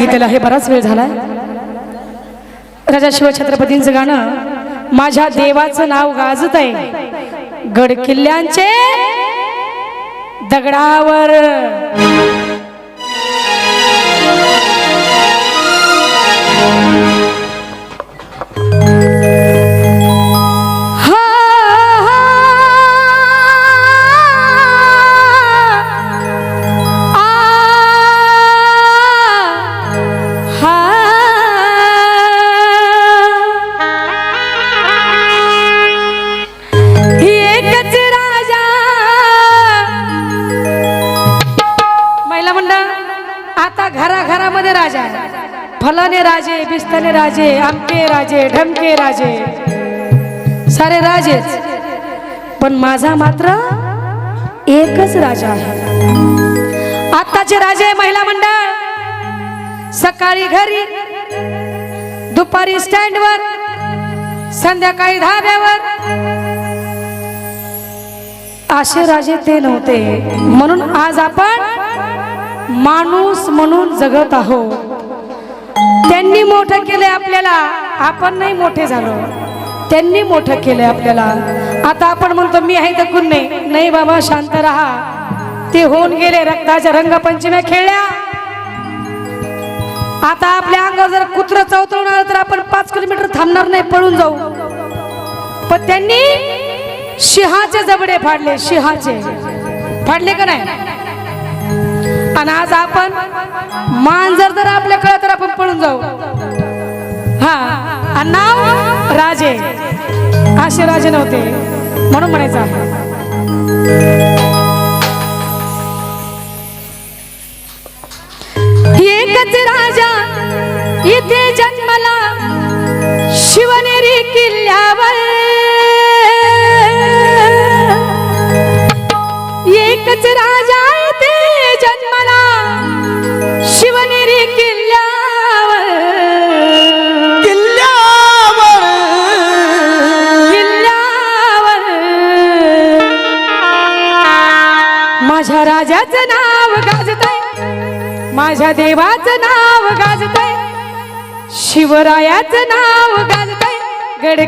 गीतेला हे बराच वेळ झालाय. राजा शिवछत्रपतींचं गाणं माझ्या देवाचं नाव गाजत आहे गड किल्ल्यांचे दगडावर. आता घराघरामध्ये राजा आहे. फलाने राजे बिस्तने राजे आमके राजे ढमके राजे. सारे राजेच. पण माझा मात्र एकच राजा आहे. आताचे राजे महिला मंडळ. सकाळी घरी दुपारी स्टँडवर संध्याकाळी धाब्यावर. असे राजे ते नव्हते. म्हणून आज आपण माणूस म्हणून जगत आहो. त्यांनी मोठं केलंय आपल्याला आपण नाही मोठे झालो. त्यांनी मोठं केलंय आपल्याला. आता आपण म्हणतो मी आहे तर नाही? नाही बाबा शांत राहा. ते होऊन गेले रक्ताच्या रंगपंचम्या खेळल्या. आता आपल्या अंगावर जर कुत्र चौतळून आलं तर आपण पाच किलोमीटर थांबणार नाही पळून जाऊ. पण त्यांनी शिहाचे जबडे फाडले शिहाचे. फाडले का नाही? आणि आज आपण मांजर जर आपल्या कळत तर आपण पळून जाऊ. हा. आणि नाव? राजे. असे राजे नव्हते. म्हणून म्हणायचं आहे. एकच राजा इथे जन्मला. शिवनेरी किल्ल्यावर. एकच राजा माझ्या राजाचं नाव गाजतय. माझ्या देवाचं नाव गाजतय. शिवरायाचं नाव गाजतय. गड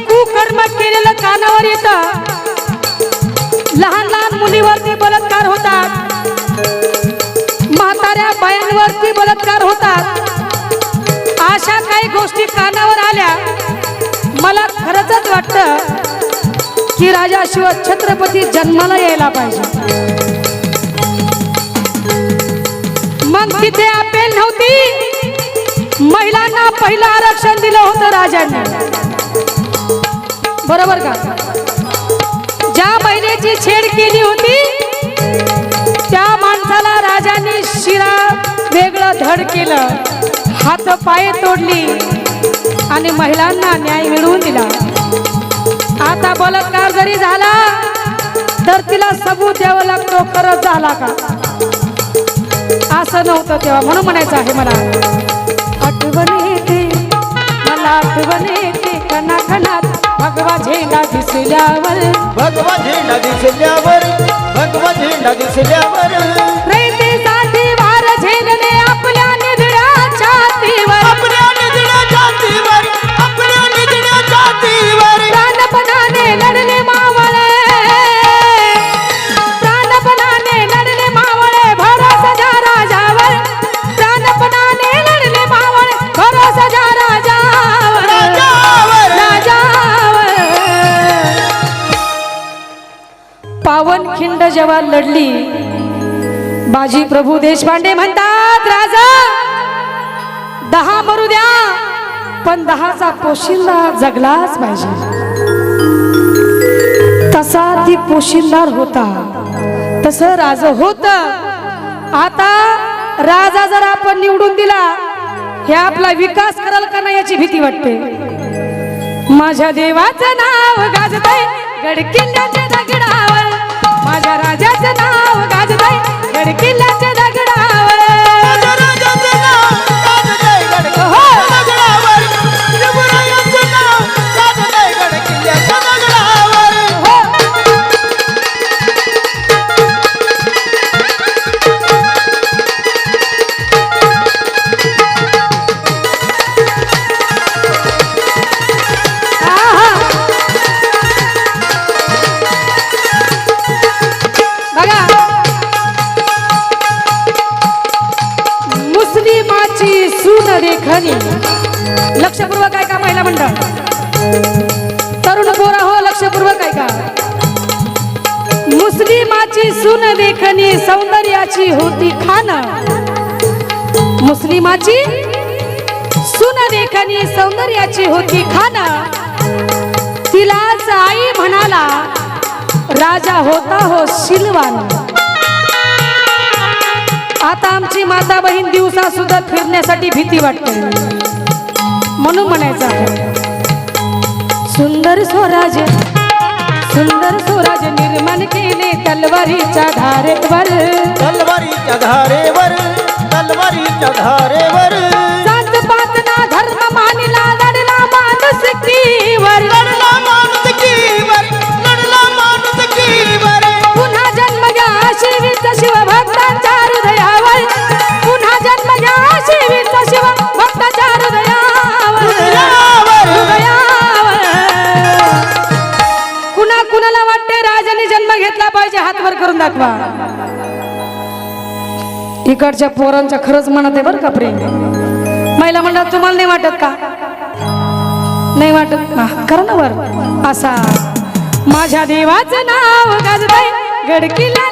कुकर्म केलेलं कानावर येतं. लहान लहान मुलीवरती बलात्कार होतात. म्हाताऱ्या बायांवरती बलात्कार होतात. अशा काही गोष्टी कानावर आल्या. मला खरंच वाटतं की राजा शिव छत्रपती जन्माला यायला पाहिजे. मग तिथे अपेल नव्हती. महिलांना पहिलं आरक्षण दिलं होतं राजांनी. बरोबर का? ज्या महिलेची छेड केली होती त्या माणसाला राजांनी शिरा वेगळं धड केलं हात पाय तोडली आणि महिलांना न्याय मिळवून दिला. आता बलात्कार जरी झाला तर तिला सबूत द्यावं लागतो खरंच झाला का? असं नव्हतं तेव्हा म्हणून म्हणायचं आहे मला आठवण येते. रणाखणात झेंडा दिसल्यावर. भगवा झेंडा दिसल्यावर भगवा झेंडा दिसल्यावर. रयतेसाठी वार झेलणे जेव्हा लढली बाजी प्रभू देशपांडे म्हणतात राजा दहा मरू द्या पण दहाचा पोशिंदा जगलाच पाहिजे. तसा ती पोशिंदार होता तस राज होत. आता राजा जर आपण निवडून दिला हे आपला विकास कराल का नाही याची भीती वाटते. माझ्या देवाचं नाव गाजतय गडकिल्ल्याच्या दगडावर माझ्या राजाचं नाव तरुण पोरा हो लक्षपूर्वक ऐका. मुस्लिमाची सुन देखणी सौंदर्याची होती खान. मुस्लिमाची सुन देखणी सौंदर्याची होती खान. तिलाच आई म्हणाला राजा होता हो शिलवान. आता आमची माता बहीण दिवसा सुद्धा फिरण्यासाठी भीती वाटते. म्हणून म्हणायचं आहे सुंदर स्वराज सुंदर स्वराज निर्माण केले तलवारीच्या धारेवर. तलवारीच्या धारेवर तलवारीच्या धारेवर. जात पात ना धर्म मानिला लढला माणूस कीवर लढला हात वर करून दाखवा. इकडच्या पोरांच्या खरंच म्हणत आहे बरं का प्रेम. महिला म्हणतात तुम्हाला नाही वाटत का? नाही वाटत? करा ना वर. असा. माझ्या देवाचं नाव गडकिला